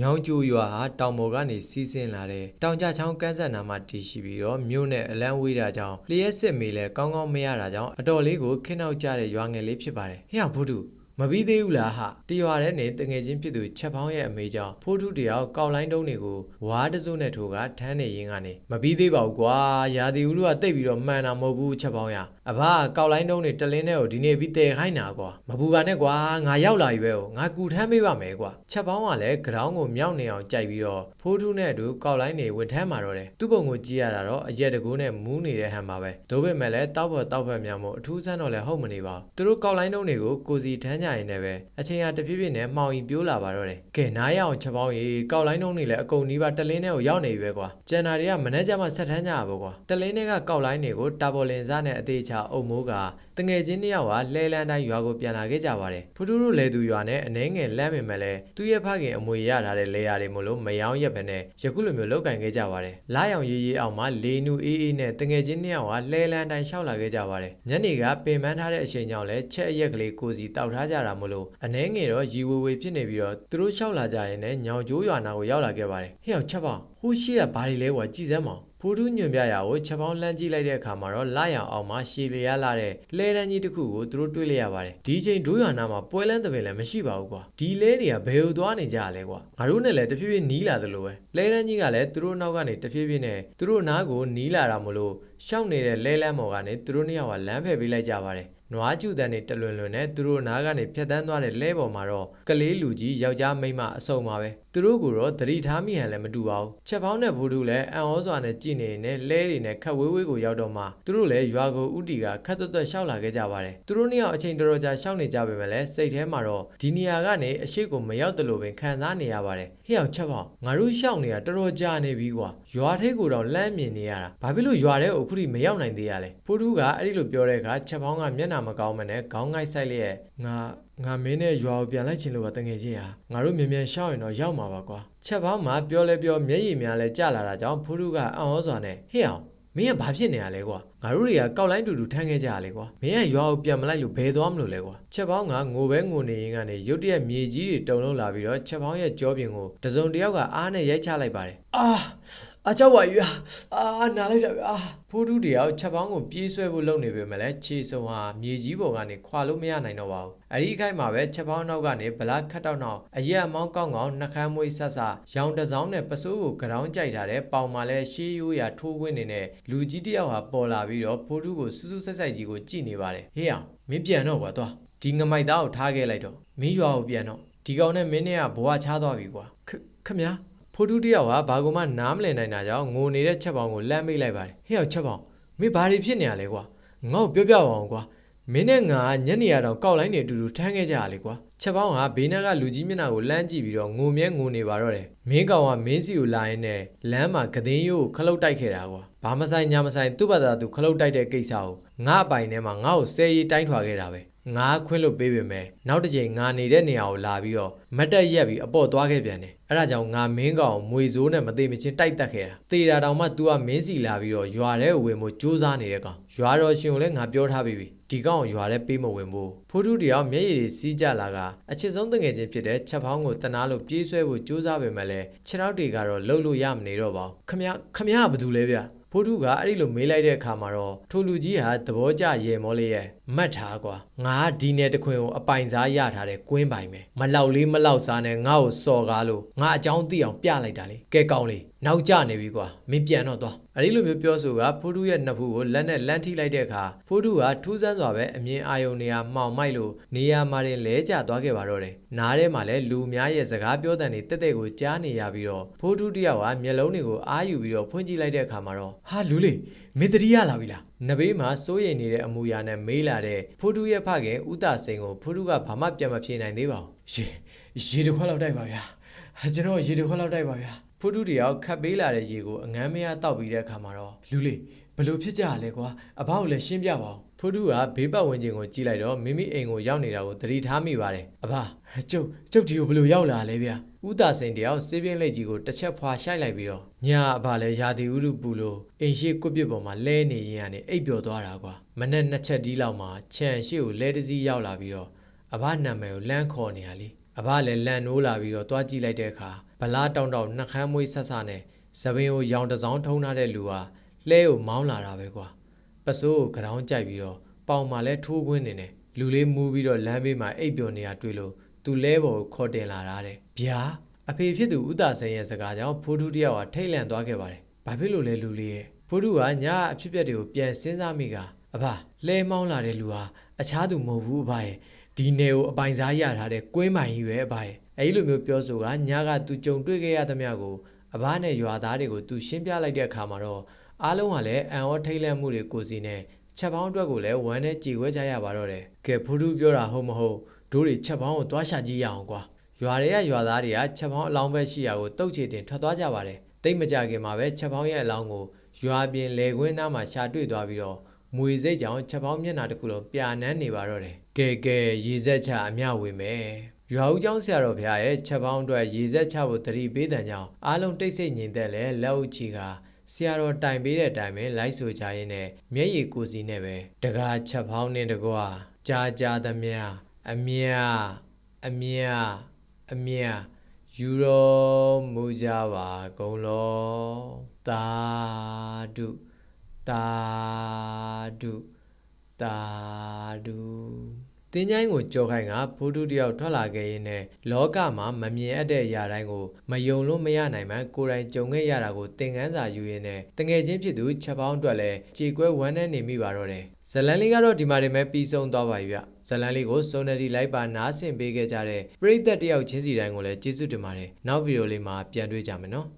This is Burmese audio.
ညောင်ကျူရွာဟာတောင်ပေါ်ကနေစီးဆင်းလာတဲ့တောင်ကြချောင်းကန်းဆက်နာမှာတည်ရှိပြီးတော့မြို့နဲ့အလန်းဝေးတာကြောင့်လျှက်စစ်မေလဲကောင်းကောင်းမရတာကြောင့်အတော်လေးကိုခင်းနောက်ကြတဲ့ရွာငယ်လေးဖြစ်ပါတယ်ဟဲ့ဘုဒ္ဓ မပြီးသေးဘူးလားဟာတရွာတဲ့နေတငယ်ချင်းဖြစ်သူချက်ပေါင်းရဲ့အမေကြောင့်ဖိုးထုတယောက်ကောက်လိုင်းတုံးတွေကိုဝါးတစုနဲ့ထိုးကထမ်းနေရင်းကနေမပြီးသေးပါဘူးကွာရာသီဥတုကတိတ်ပြီးတော့မှန်တာမဟုတ်ဘူးချက်ပေါင်းရအဘကကောက်လိုင်းတုံးတွေတလင်းနဲ့ကိုဒီနေ့ပြီးတဲခိုင်းတာကွာမပူပါနဲ့ကွာငါရောက်လာပြီပဲငါကူထမ်းပေးပါမယ်ကွာချက်ပေါင်းကလည်းဂရောင်းကိုမြောက်နေအောင်ကြိုက်ပြီးတော့ဖိုးထုနဲ့အတူကောက်လိုင်းတွေဝင်ထမ်းมาတော့တယ်သူ့ပုံကိုကြည့်ရတာတော့အရက်တကူနဲ့မူးနေတဲ့ဟန်ပါပဲဒါပေမဲ့လည်းတောက်ဖို့တောက်ဖက်များမို့အထူးဆန်းတော့လည်းဟုတ်မနေပါဘူးသူတို့ကောက်လိုင်းတုံးတွေကိုကိုစီထမ်းကြရင်လည်းပဲအချိန်ဟာတဖြည်းဖြည်းနဲ့မှောင်ရီပြိုးလာပါတော့တယ်ကဲနားရအောင်ချက်ပေါင်းကြီးကောက်လိုင်းတုံးတွေလည်းအကုန်နီးပါးတလင်းနဲ့ကိုရောက်နေပြီပဲကွာကျန်တာတွေကမနေ့ကမှဆက်ထမ်းကြရပါကွာတလင်းတွေကကောက်လိုင်းတွေကိုတာပေါ်လင်စားနဲ့အသေးချအုံမိုးကတငယ်ချင်းနှစ်ယောက်ကလဲလန်းတိုင်းရွာကိုပြန်လာခဲ့ကြပါတယ်ဖူးထူးတို့လဲသူရွာနဲ့အနှဲငယ်လမ်းပင်မဲ့လဲသူ့ရဲ့ဖခင်အမွေရထားတဲ့လဲရတွေမို့လို့မယောင်းရက်ပဲနဲ့ယခုလိုမျိုးလောက်ကင်ခဲ့ကြပါတယ်လာရောင်ရေးရေးအောင်မှာလေနူအေးအေးနဲ့တငယ်ချင်းနှစ်ယောက်ကလဲလန်းတိုင်းရှောက်လာခဲ့ကြပါတယ်ညနေကပင်ပန်းထားတဲ့အချိန်ကြောင့်လဲချက်အရက်ကလေးကိုစီတောက်ထားကြတာမို့လို့အနှဲငယ်တော့ရီဝေဝေဖြစ်နေပြီးတော့သူတို့ရှောက်လာကြရင်လည်းညောင်ကျိုးရွာနာကိုရောက်လာခဲ့ပါတယ်ဟဲ့အောင်ချက်ပါဟိုရှိကဘာတွေလဲကွာကြည်စမ်းပါ ဖိုးထူးညွန်ပြရာကိုချက်ပေါင်းလှမ်းကြည့်လိုက်တဲ့အခါမှာတော့လာရောင်အောင်မှာရှည်လျားလာတဲ့လဲတန်းကြီးတစ်ခုကိုသူတို့တွေ့လိုက်ရပါတယ်ဒီချိန်ဒိုးရွာနာမှာပွဲလန်းတဲ့ပင်လည်းမရှိပါဘူးကွာဒီလဲတွေကဘယ်ကိုသွားနေကြရလဲကွာငါတို့နဲ့လည်းတဖြည်းဖြည်းနီးလာသလိုပဲလဲတန်းကြီးကလည်းသူတို့နောက်ကနေတဖြည်းဖြည်းနဲ့သူတို့နားကိုနီးလာတာမလို့ရှောက်နေတဲ့လဲလန်းမော်ကနေသူတို့နှစ်ယောက်ကလမ်းဖယ်ပေးလိုက်ကြပါတယ်နွားကျူတန်းနေတလွင်လွင်နဲ့သူတို့နားကနေဖြတ်တန်းသွားတဲ့လဲပေါ်မှာတော့ကလေးလူကြီးယောက်ျားမိန်းမအစုံပါပဲသူတို့ကတော့သတိထားမိဟန်လည်းမတူပါဘူးချက်ပေါင်းတဲ့ဘူဒုလည်းအံ့ဩစွာနဲ့ကြည်နေနေလဲတွေနဲ့ခတ်ဝေးဝေးကိုရောက်တော့မှသူတို့လည်းရွာကိုဥတီကခတ်သွက်သွက်ရှောက်လာခဲ့ကြပါတယ်သူတို့နှစ်ယောက်အချိန်တော်တော်ကြာရှောက်နေကြပေမဲ့လည်းစိတ်ထဲမှာတော့ဒီနေရာကနေအရှိကိုမရောက်တယ်လို့ပင်ခံစားနေရပါတယ်ဟေ့အောင်ချက်ပေါင်းငါတို့ရှောက်နေတာတော်တော်ကြာနေပြီကွာရွာထဲကိုတော့လမ်းမြင်နေရတာဘာဖြစ်လို့ရွာထဲကိုအခုထိမရောက်နိုင်သေးရလဲဖိုးထူးကအဲ့ဒီလိုပြောတဲ့အခါချက်ပေါင်းကမျက်နှာမကောင်းမနဲ့ခေါင်းငိုက်ဆိုင်လျက်ငါငါမင်းနဲ့ရွာကိုပြန်လိုက်ချင်လို့ပါတငယ်ချင်းဟာငါတို့မြင်မြန်ရှောက်ရင်တော့ရောက်မှာပါကွာချက်ပေါင်းမှာပြောလဲပြောမျက်ရည်များလဲကျလာတာကြောင့်ဖိုးထူးကအံ့ဩစွာနဲ့ဟေ့အောင်မင်းကဘာဖြစ်နေရလဲကွာ ငါတို့တွေကကောက်လိုင်းတူတူထမ်းခဲ့ကြရလေကွာမင်းကရွာကိုပြန်မလိုက်လို့ဘယ်သွားမလို့လဲကွာချက်ပေါင်းကငိုပဲငိုနေရင်ကနေရုတ်တရက်မြေကြီးတွေတုံလုံးလာပြီးတော့ချက်ပေါင်းရဲ့ကြောပြင်ကိုတစုံတစ်ယောက်ကအားနဲ့ရိုက်ချလိုက်ပါတယ်အာအချောက်ပါယူအာနားလိုက်တာဗျာဖိုးထူးတယောက်ချက်ပေါင်းကိုပြေးဆွဲဖို့လုပ်နေပေမဲ့လည်းခြေစုံဟာမြေကြီးပေါ်ကနေခွာလို့မရနိုင်တော့ပါဘူးအဲ့ဒီအခိုက်မှာပဲချက်ပေါင်းနောက်ကနေဗလာခတ်တော့နောက်အရက်အမောင်းကောင်းကောင်းနှကမ်းမွေးဆဆရောင်တစောင်းနဲ့ပစိုးကိုကြောင်းကြိုက်ထားတဲ့ပေါင်မှာလဲရှေးရိုးရာထိုးခွင်းနေတဲ့လူကြီးတယောက်ဟာပေါ်လာပြီးတော့ဖိုးထူးကိုစူးစူးဆက်ဆက်ကြီးကိုကြည့်နေပါတယ်ဟေးအောင်မင်းပြန်တော့ကွာသွားဒီငမိုက်သားကိုထားခဲ့လိုက်တော့မင်းရွာကိုပြန်တော့ဒီကောင်နဲ့မင်းနဲ့ကဘဝချသွားပြီကွာခခမညာဖိုးထူးတယောက်ကဘာကူမှနားမလည်နိုင်တာကြောင့်ငိုနေတဲ့ချက်ပေါင်ကိုလမ်းမိတ်လိုက်ပါတယ်ဟေးအောင်ချက်ပေါင်မင်းဘာတွေဖြစ်နေရလဲကွာငါ့ကိုပြောပြပါအောင်ကွာမင်းနဲ့ငါညနေရတော့ကောက်လိုင်းနေအတူတူထမ်းခဲ့ကြရလေကွာချက်ပေါင်းကဘေးနားကလူကြီးမျက်နှာကိုလှမ်းကြည့်ပြီးတော့ငိုမြဲငိုနေပါတော့တယ်မင်းကောင်ကမင်းစီကိုလာရင်းနဲ့လမ်းမှာကသင်းရိုးကိုခလုတ်တိုက်ခဲ့တာကွာ ဘာမဆိုင်ညာမဆိုင်သူ့ဘာသာသူခလုတ်တိုက်တဲ့ကိစ္စကိုငါအပိုင်ထဲမှာငါ့ကိုဆဲရီတိုင်းထွာခဲ့တာပဲငါခွင့်လို့ပေးပေမဲ့နောက်တစ်ချိန်ငါနေတဲ့နေရာကိုလာပြီးတော့မတ်တက်ရက်ပြီးအပေါ်သွားခဲ့ပြန်တယ်အဲ့ဒါကြောင့်ငါမင်းကောင်ကိုမွေစိုးနဲ့မသေးမချင်းတိုက်တက်ခဲ့တာတေတာတောင်မှ तू ကမင်းစီလာပြီးတော့ရွာထဲကိုဝင်ဖို့ကြိုးစားနေတဲ့ကောင်ရွာတော်ရှင်ကိုလည်းငါပြောထားပြီးပြီဒီကောင်ကိုရွာထဲပေးမဝင်ဘူးဖိုးထူးတယောက်မျက်ရည်တွေစီးကြလာကအချစ်ဆုံးတငယ်ချင်းဖြစ်တဲ့ချက်ဖောင်းကိုတနာလို့ပြေးဆွဲဖို့ကြိုးစားပေမဲ့လည်းခြေထောက်တွေကတော့လှုပ်လို့ရမနေတော့ပါဘူးခမရခမရကဘာတူလဲဗျ ဖိုးထုကအဲ့ဒီလိုမေးလိုက်တဲ့အခါမှာတော့ထိုလူကြီးဟာသဘောကျရေမောလေးရဲ့မတ်ထားကွာငါကဒီနယ်တခွင်ကိုအပိုင်စားရထားတဲ့ကွင်းပိုင်ပဲမလောက်လေးမလောက်စားနဲ့ငါ့ကိုစော်ကားလို့ငါအကြောင်းသိအောင်ပြလိုက်တာလေကဲကောင်းလေနောက်ကျနေပြီကွာမင်းပြန်တော့သွားအဲ့ဒီလိုမျိုးပြောဆိုကဖိုးထုရဲ့နှစ်ဖူးကိုလက်နဲ့လန့်ထိလိုက်တဲ့အခါဖိုးထုကထူးဆန်းစွာပဲအမြင်အာယုံနေရာမှောင်မိုက်လို့နေရာမှာတင်လဲကျသွားခဲ့ပါတော့တယ်နားထဲမှာလည်းလူများရဲ့စကားပြောတဲ့နေတက်တဲ့ကိုကြားနေရပြီးတော့ဖိုးထုတယောက်ကမျက်လုံးတွေကိုအားယူပြီးတော့ဖွင့်ကြည့်လိုက်တဲ့အခါမှာတော့ဟာလူလေးမင်းတတိယလာပြီလားနဘေးမှာစိုးရိမ်နေတဲ့အမူအရာနဲ့မေးလာတဲ့ဖိုးထုရဲ့ဖခင်ဥတစိန်ကိုဖိုးထုကဘာမှပြန်မဖြေနိုင်သေးပါဘူးရေရေတစ်ခွက်လောက်တိုက်ပါဗျာကျွန်တော်ရေတစ်ခွက်လောက်တိုက်ပါဗျာဖိုးထုတယောက်ခတ်ပေးလာတဲ့ရေကိုအငမ်းမရတောက်ပြီးတဲ့အခါမှာတော့လူလေးဘလို့ဖြစ်ကြရလဲကွာအဘကိုလည်းရှင်းပြပါဦး ဖိုးထုကဘေးပတ်ဝန်းကျင်ကိုကြည့်လိုက်တော့မိမိအိမ်ကိုရောက်နေတာကိုသတိထားမိပါတယ်အဘကျုပ်ကျုပ်ဒီကိုဘလို့ရောက်လာလဲဗျာဥတာစိန်တယောက်စေးပြင်းလက်ကြီးကိုတစ်ချက်ဖွာရှိုက်လိုက်ပြီးတော့ညာအဘလည်းရာသီဥတုပူလို့အိမ်ရှိကွပ်ပစ်ပေါ်မှာလဲနေရင်ကနေအိပ်ပျော်သွားတာကွာမနဲ့နှစ်ချက်ဒီလောက်မှာခြံရှိကိုလဲတစည်းရောက်လာပြီးတော့အဘနာမည်ကိုလမ်းခေါ်နေရလေအဘလည်းလန်နိုးလာပြီးတော့တွားကြည့်လိုက်တဲ့အခါဘဗလားတောင်တောင်နှကမ်းမွေးဆက်ဆနဲ့သပင်ကိုရောင်တစ်စောင်းထုံးထားတဲ့လူဟာလှဲကိုမောင်းလာတာပဲကွာ ပစိုးကိုကြောင်ကြိုက်ပြီးတော့ပေါင်မှာလဲထိုးခွင်းနေတယ်လူလေးမူးပြီးတော့လမ်းဘေးမှာအိပ်ပျော်နေတာတွေ့လို့သူလဲပေါ်ကိုခေါ်တင်လာတာတဲ့ဗျာအဖေဖြစ်သူဥတာဆင်းရဲ့စကားကြောင့်ဖိုးထုတယောက်ဟာထိတ်လန့်သွားခဲ့ပါတယ်ဘာဖြစ်လို့လဲလူလေးရဲ့ဖိုးထုကညာအဖြစ်အပျက်တွေကိုပြန်စဉ်းစားမိကအဖလဲမောင်းလာတဲ့လူဟာအခြားသူမဟုတ်ဘူးအဖရဲ့ဒီနယ်ကိုအပိုင်စားရထားတဲ့ကွင်းမိုင်ကြီးပဲအဘရဲ့အဲဒီလိုမျိုးပြောဆိုကညကသူကြုံတွေ့ခဲ့ရသမျှကိုအဘနဲ့ရွာသားတွေကိုသူရှင်းပြလိုက်တဲ့အခါမှာတော့ အားလုံးကလည်းအံ့ဩထိတ်လန့်မှုတွေကိုစီနဲ့ချက်ပေါင်းအတွက်ကိုလည်းဝမ်းနဲ့ကြည်ခွဲကြရပါတော့တယ်ကဲဖူးထူးပြောတာဟုတ်မဟုတ်တို့တွေချက်ပေါင်းကိုသွားရှာကြည့်ရအောင်ကွာရွာတွေကရွာသားတွေကချက်ပေါင်းအလောင်းပဲရှိရာကိုတုတ်ချေတင်ထွက်သွားကြပါတယ်တိတ်မကြခင်မှာပဲချက်ပေါင်းရဲ့အလောင်းကိုရွာပြင်လေကွင်းနားမှာရှာတွေ့သွားပြီးတော့မွေစိတ်ကြောင့်ချက်ပေါင်းမျက်နှာတစ်ခုလုံးပြာနန်းနေပါတော့တယ်။ကဲကဲရေဆက်ချအမျှဝေမယ်။ရွာဦးကျောင်းဆရာတော်ဘုရားရဲ့ချက်ပေါင်းအတွက်ရေဆက်ချဖို့တတိပေးတဲ့ကြောင့်အားလုံးတိတ်ဆိတ်ငြိမ်သက်လဲလက်ဥချီက ဆရာတော်တိုင်ပေးတဲ့အတိုင်းပဲလိုက်ဆိုကြရင်းနဲ့မျက်ရည်ကိုစီနဲ့ပဲတကားချက်ပေါင်းနဲ့တကွာကြာကြာသမျှအမျှအမျှအမျှယူတော်မူကြပါကုန်လောသာဓုတာဒုတာဒု တင်းချိုင်းကိုကြော်ခိုင်ကဖိုးထုတယောက်ထွက်လာခဲ့ရင်းနဲ့လောကမှာမမြင်အပ်တဲ့အရာတိုင်းကိုမယုံလို့မရနိုင်မှန်းကိုယ်တိုင်ကြုံခဲ့ရတာကိုသင်ခန်းစာယူရင်းနဲ့တငယ်ချင်းဖြစ်သူချက်ပေါင်းအတွက်လည်းကြေကွဲဝမ်းနဲ့နေမိပါတော့တယ်ဇလန်လေးကတော့ဒီမှာတင်မဲ့ပြီးဆုံးသွားပါပြီဗျဇလန်လေးကိုစုံနတီလိုက်ပါနားဆင်ပေးခဲ့ကြတဲ့ပရိသတ်တယောက်ချင်းစီတိုင်းကိုလည်းကျေးဇူးတင်ပါတယ်နောက်ဗီဒီယိုလေးမှာပြန်တွေ့ကြမယ်နော်